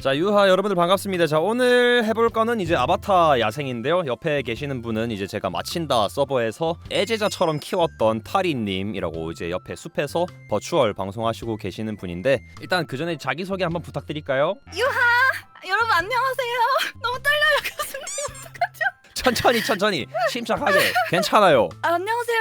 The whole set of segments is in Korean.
자 유하 여러분들 반갑습니다. 자 오늘 해볼 거는 이제 아바타 야생인데요. 옆에 계시는 분은 이제 제가 마친다 서버에서 애제자처럼 키웠던 타리님이라고 이제 옆에 숲에서 버추얼 방송하시고 계시는 분인데 일단 그 전에 자기 소개 한번 부탁드릴까요? 여러분 안녕하세요. 너무 떨려요 교수님. 천천히 천천히 침착하게 괜찮아요. 아, 안녕하세요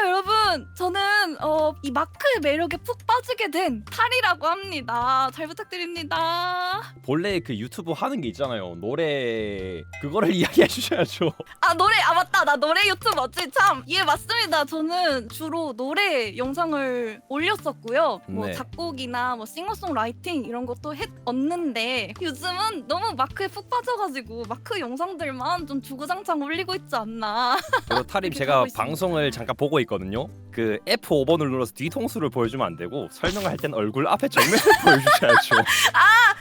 여러분. 저는 어, 이 마크의 매력에 푹 빠지게 된 탈이라고 합니다. 잘 부탁드립니다. 본래 그 유튜브 하는 게 있잖아요. 노래 그거를 이야기해 주셔야죠. 아 노래 아 맞다 나 노래 유튜버지 참. 예 맞습니다. 저는 주로 노래 영상을 올렸었고요. 뭐 네. 작곡이나 뭐 싱어송라이팅 이런 것도 했었는데 요즘은 너무 마크에 푹 빠져가지고 마크 영상들만 좀 주구장창 올리고 있지 않나. 그리고 그렇게 제가 있습니다. 방송을 잠깐 보고 있거든요. 그 F5번을 눌러서 뒤통수를 보여주면 안 되고 설명을 할 땐 얼굴 앞에 정면을 보여주셔야죠.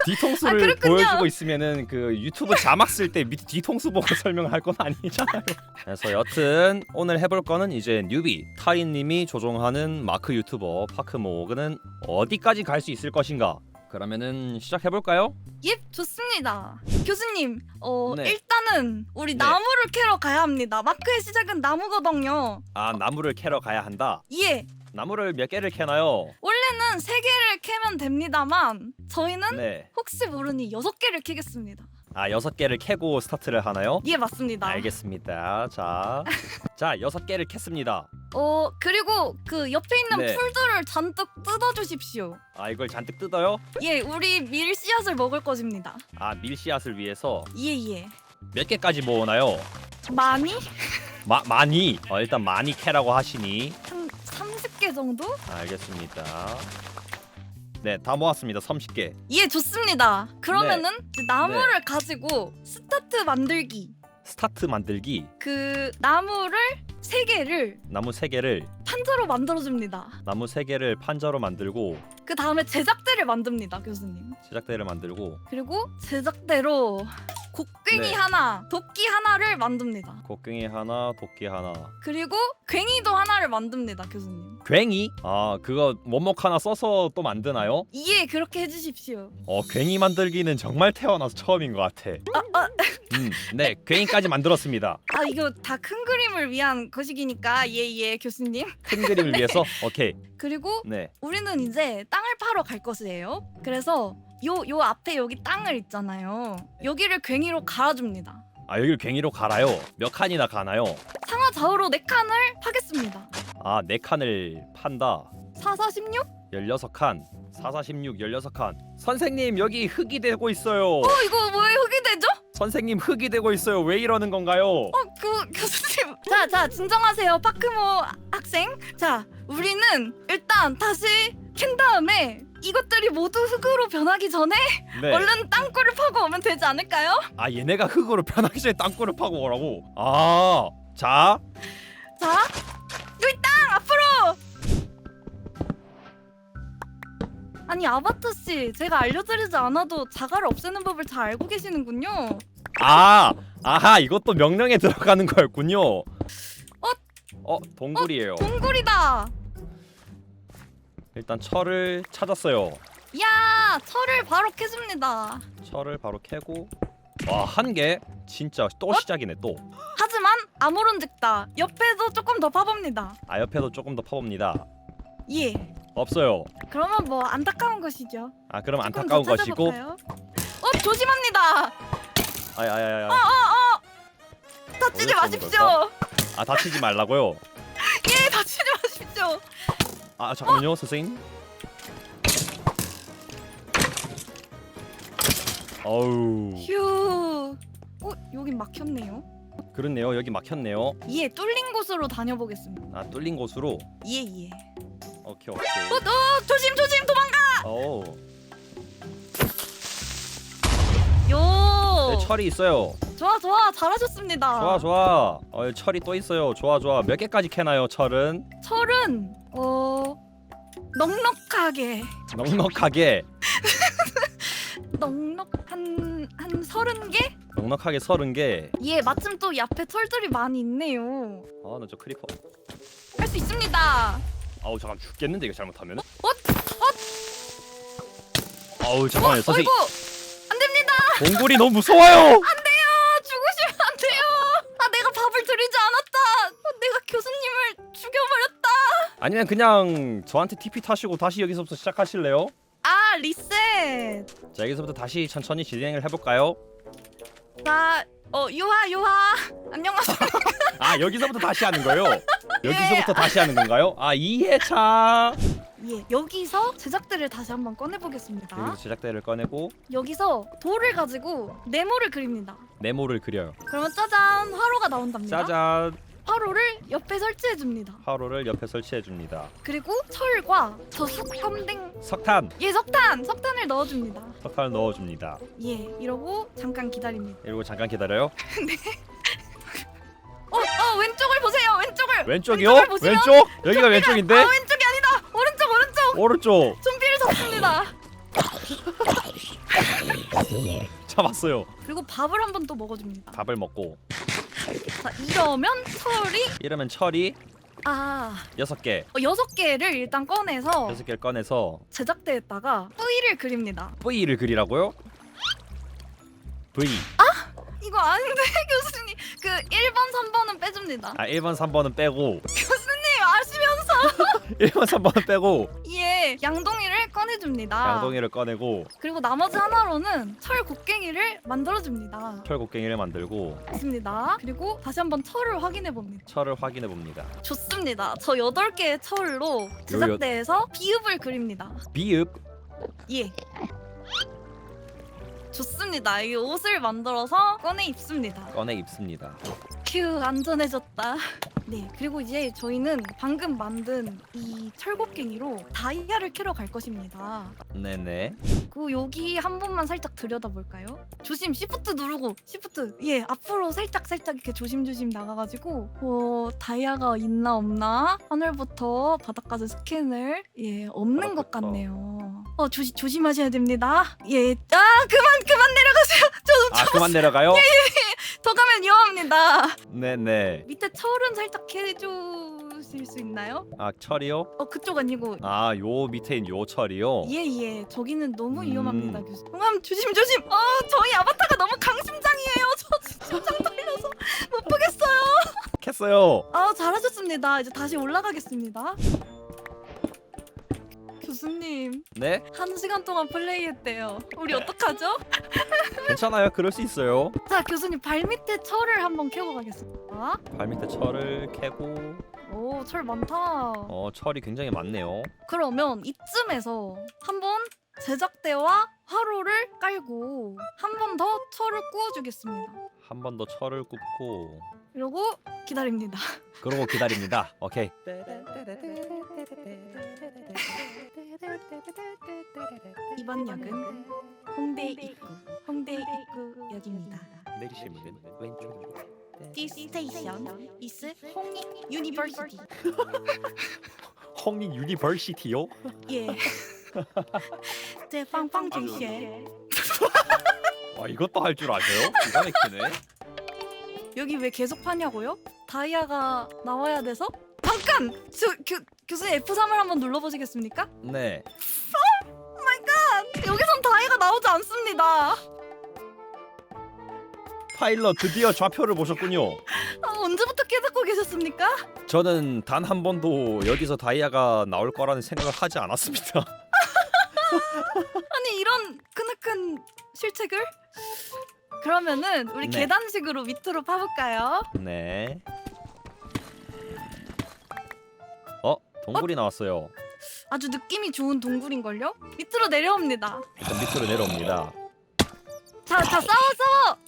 뒤통수를 아, 그렇군요. 보여주고 있으면은 그 유튜브 자막 쓸 때밑 뒤통수 보고 설명할 건 아니잖아요. 그래서 여튼 오늘 해볼 거는 이제 뉴비 타인님이 조종하는 마크 유튜버 파크 모그는 어디까지 갈 수 있을 것인가? 그러면은 시작해 볼까요? 예, 좋습니다. 교수님, 어 네. 일단은 우리 네. 나무를 캐러 가야 합니다. 마크의 시작은 나무거든요. 아 나무를 캐러 가야 한다. 예, 나무를 몇 개를 캐나요? 원래는 세 개를 캐면 됩니다만 저희는 네. 혹시 모르니 여섯 개를 캐겠습니다. 아 여섯 개를 캐고 스타트를 하나요? 예, 맞습니다. 알겠습니다. 자, 자 여섯 개를 캤습니다. 어 그리고 그 옆에 있는 네. 풀들을 잔뜩 뜯어 주십시오. 아 이걸 잔뜩 뜯어요? 예, 우리 밀 씨앗을 먹을 것입니다. 아 밀씨앗을 위해서 예, 예. 몇 개까지 모으나요? 많이 마, 많이. 어, 일단 많이 캐라고 하시니 한 30개 정도? 알겠습니다. 네, 다 모았습니다. 30개. 예, 좋습니다. 그러면은 네. 이제 나무를 가지고 스타트 만들기. 스타트 만들기. 그 나무를 세 개를 나무 3개를 판자로 만들어 줍니다. 나무 3개를 판자로 만들고 그 다음에 제작대를 만듭니다, 교수님. 제작대를 만들고 그리고 제작대로 곡괭이 네. 하나, 도끼 하나를 만듭니다. 곡괭이 하나, 도끼 하나. 그리고 괭이도 하나를 만듭니다, 교수님. 괭이? 아, 그거 원목 하나 써서 또 만드나요? 이해 그렇게 해주십시오. 어, 괭이 만들기는 정말 태어나서 처음인 것 같아. 아, 아, 음, 네, 괭이까지 만들었습니다. 아 이거 다 큰 그림을 위한 것이기니까 예예 교수님. 큰 그림을 위해서 오케이. 그리고 네, 우리는 이제 땅을 파러 갈 것이에요. 그래서 요 요 앞에 여기 땅을 있잖아요. 여기를 괭이로 갈아줍니다. 아 여기를 괭이로 갈아요. 몇 칸이나 가나요? 상하 좌우로 네 칸을 파겠습니다. 아, 네 칸을 판다. 4, 4, 16? 16칸. 4, 4, 16, 16칸. 선생님 여기 흙이 되고 있어요. 어 이거 왜 흙이 되죠? 선생님 흙이 되고 있어요. 왜 이러는 건가요? 어 그 교수님. 자, 자 진정하세요, 파크모 학생. 자, 우리는 일단 다시 캔 다음에 이것들이 모두 흙으로 변하기 전에 네. 얼른 땅굴을 파고 오면 되지 않을까요? 아 얘네가 흙으로 변하기 전에 땅굴을 파고 오라고. 아, 자, 자, 여기 땅 앞으로. 아니 아바타 씨, 제가 알려드리지 않아도 자갈을 없애는 법을 잘 알고 계시는군요. 아, 아하 이것도 명령에 들어가는 거였군요. 어, 동굴이에요. 동굴이다. 일단 철을 찾았어요. 야, 철을 바로 캐줍니다. 철을 바로 캐고 와 한 개 진짜 또 시작이네 또. 하지만 아무런즉다 옆에도 조금 더 파봅니다. 아 옆에도 조금 더 파봅니다. 예. 없어요. 그러면 뭐 안타까운 것이죠. 아 그럼 조금 안타까운 더 것이고. 찾아볼까요? 어 조심합니다. 아야야야. 다치지 어디서 오는 마십시오. 아 다치지 말라고요. 예, 다치지 마십시오. 아 잠깐만요 선생님. 어우 휴. 어 여긴 막혔네요. 그렇네요 여기 막혔네요. 예, 뚫린 곳으로 다녀보겠습니다. 아 뚫린 곳으로. 예, 예. 오케이 오케이. 어, 어 조심 조심 도망가. 오. 요. 네, 철이 있어요. 좋아 좋아 잘하셨습니다. 좋아 좋아. 어 철이 또 있어요. 좋아 좋아. 몇 개까지 캐나요 철은? 철은 어 넉넉하게 넉넉하게. 넉넉한 한 서른 개? 넉넉하게 서른 개. 예, 마침 또 옆에 철들이 많이 있네요. 아 나 저 크리퍼. 할 수 있습니다. 아우 잠깐 죽겠는데 이거 잘못하면? 어? 아우 잠깐만 요 어, 선생 님. 어이구, 안 됩니다. 동굴이 너무 무서워요. 아 교수님을 죽여버렸다. 아니면 그냥 저한테 TP 타시고 다시 여기서부터 시작하실래요? 아 리셋. 자 여기서부터 다시 천천히 진행을 해볼까요? 나 어 유하 유하 안녕하세요. 아 여기서부터 다시 하는 거요? 여기서부터 다시 하는 건가요? 아 2회차 예 여기서 제작대를 다시 한번 꺼내 보겠습니다. 여기서 제작대를 꺼내고 여기서 돌을 가지고 네모를 그립니다. 네모를 그려요 그러면 짜잔 화로가 나온답니다. 짜잔 화로를 옆에 설치해 줍니다. 화로를 옆에 설치해 줍니다 그리고 철과 저 석검댕 석탄 예 석탄 석탄을 넣어 줍니다. 석탄을 넣어 줍니다 예 이러고 잠깐 기다립니다. 그리고 잠깐 기다려요 어, 어 왼쪽을 보세요. 왼쪽을. 왼쪽이요? 왼쪽을 보시면 왼쪽? 여기가 왼쪽인데? 아 왼쪽이 아니다. 오른쪽 오른쪽. 오른쪽 좀비를 잡습니다. 잡았어요 그리고 밥을 한번 또 먹어줍니다. 밥을 먹고 자 이러면 철이? 이러면 철이 아. 여섯 개. 어, 여섯 개를 일단 꺼내서 여섯 개를 꺼내서 제작대에다가 V를 그립니다. V를 그리라고요? V. 이거 아닌데 교수님. 그 1번 3번은 빼줍니다. 아 1번 3번은 빼고 교수님 아시면서. 1번 3번은 빼고 예 양동이를 꺼내줍니다. 양동이를 꺼내고 그리고 나머지 하나로는 철 곡괭이를 만들어줍니다. 철곡갱이를 만들고 있습니다. 그리고 다시 한번 철을 확인해 봅니다. 철을 확인해 봅니다 좋습니다. 저 8개의 철로 제작대에서 비읍을 그립니다. 비읍 예. 좋습니다. 이 옷을 만들어서 꺼내 입습니다. 꺼내 입습니다 휴 안전해졌다. 네 그리고 이제 저희는 방금 만든 이 철곡갱이로 다이아를 캐러 갈 것입니다. 네네 그 여기 한 번만 살짝 들여다 볼까요? 조심 시프트 누르고 시프트 예 앞으로 살짝 살짝 이렇게 조심조심 나가가지고 어 다이아가 있나 없나 하늘부터 바닥까지 스캔을 예 없는 것 바닥부터. 같네요. 어 조심 조심하셔야 됩니다. 예 아 그만 그만 내려가세요. 아 그만 내려가요? 더 가면 위험합니다. 네네 밑에 철은 살짝 해주실 수 있나요? 아 철이요? 어 그쪽 아니고 아 요 밑에 있는 요 철이요? 예예 저기는 너무 음. 위험합니다 교수. 그럼 조심 조심. 어 저희 아바타가 너무 강심장이에요. 저 심장 떨려서 못 보겠어요. 캤어요 아 잘하셨습니다. 이제 다시 올라가겠습니다. 교수님 네? 한 시간 동안 플레이했대요. 우리 어떡하죠? 괜찮아요 그럴 수 있어요 자 교수님 발 밑에 철을 한번 캐고 가겠습니다. 발 밑에 철을 캐고 오 철 많다. 어 철이 굉장히 많네요 그러면 이쯤에서 한번 제작대와 화로를 깔고 한 번 더 철을 구워주겠습니다. 한 번 더 철을 굽고 그리고 기다립니다. 그러고 기다립니다 오케이 이번 역은 홍대 입구, 홍대 입구 역입니다. 내리실 문은 왼쪽입니다. This station 홍익 University. 홍익 유니버시티요? 예. 제빵빵 중시에 와 이것도 할 줄 아세요? 기가 막히네. 여기 왜 계속 파냐고요? 다이아가 나와야 돼서? 잠깐! 저, 그, 교수님 F3을 한번 눌러보시겠습니까? 네 여기선 다이아가 나오지 않습니다. 파일럿 드디어 좌표를 보셨군요 아, 언제부터 깨닫고 계셨습니까? 저는 단 한 번도 여기서 다이아가 나올 거라는 생각을 하지 않았습니다 아니 이런 크나큰 실책을? 그러면은 우리 네. 계단식으로 밑으로 파볼까요? 네 동굴이 나왔어요 아주 느낌이 좋은 동굴인걸요? 밑으로 내려옵니다. 일단 밑으로 내려옵니다 자, 자 싸워 싸워.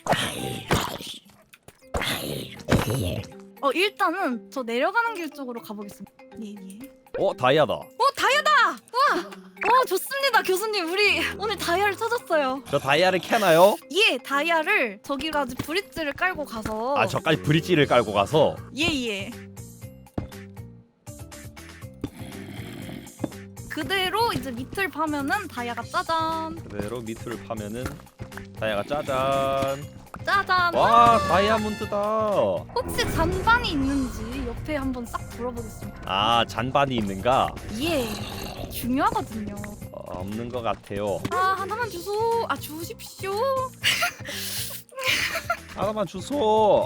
어 일단은 저 내려가는 길 쪽으로 가보겠습니다. 예 예. 어? 다이아다 어 다이아다! 와! 어 좋습니다 교수님 우리 오늘 다이아를 찾았어요. 저 다이아를 캐나요? 예 다이아를 저기까지 브릿지를 깔고 가서 아 저까지 브릿지를 깔고 가서 예 예. 그대로 이제 밑을 파면은 다이아가 짜잔 그대로 밑을 파면은 다이아가 짜잔 짜잔. 와 다이아몬드다 혹시 잔반이 있는지 옆에 한번 싹 돌아보겠습니다. 아 잔반이 있는가? 예, 중요하거든요. 어, 없는 것 같아요 아 하나만 주소. 아 주십시오. 하나만 주소.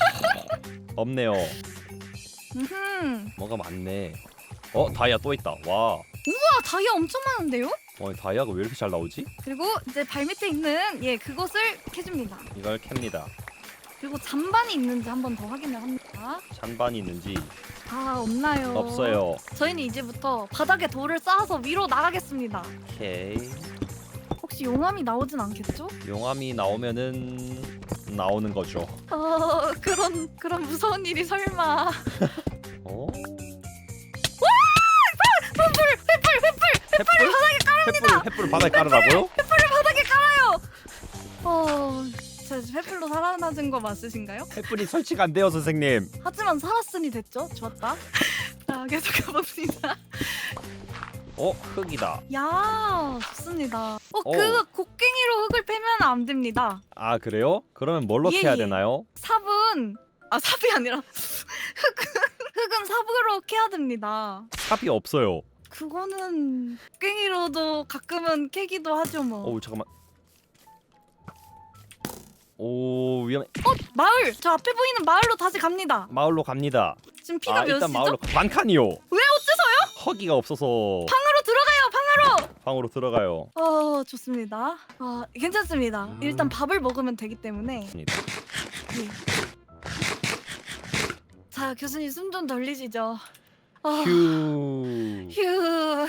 없네요. 음. 뭐가 많네. 어 다이아 또 있다. 와. 와 다이아 엄청 많은데요? 어 다이아가 왜 이렇게 잘 나오지? 그리고 이제 발 밑에 있는 예 그것을 캐줍니다. 이걸 캡니다. 그리고 잔반이 있는지 한 번 더 확인을 합니다. 잔반이 있는지 아 없나요? 없어요. 저희는 이제부터 바닥에 돌을 쌓아서 위로 나가겠습니다. 오케이. 혹시 용암이 나오진 않겠죠? 용암이 나오면은 나오는 거죠. 어 그런 그런 무서운 일이 설마 횃불 횃불 바닥에 깔습니다. 횃불 횃불 바닥에 깔으라고요? 바닥에 깔아요. 어, 저 횃불로 살아나진 거 맞으신가요? 횃불이 설치가 안 돼요, 선생님. 하지만 살았으니 됐죠. 좋았다. 자 계속 가봅시다. 어, 흙이다. 야 좋습니다. 어 오. 그거 곡괭이로 흙을 패면 안 됩니다. 아, 그래요? 그러면 뭘로 예, 캐야 예. 되나요? 삽은 아 삽이 아니라 흙은 흙은 삽으로 캐야 됩니다. 삽이 없어요. 그거는 곡괭이로도 가끔은 캐기도 하죠 뭐. 어우, 잠깐만. 오, 위험해. 어 마을 저 앞에 보이는 마을로 다시 갑니다. 마을로 갑니다. 지금 피가 아, 몇이죠? 일단 마을로 반 칸이요. 왜 어째서요? 허기가 없어서 방으로 들어가요 방으로. 방으로 들어가요. 어 좋습니다. 아 괜찮습니다. 음. 일단 밥을 먹으면 되기 때문에. 좋습니다. 예. 자 교수님 숨 좀 돌리시죠. 아, 휴. 휴.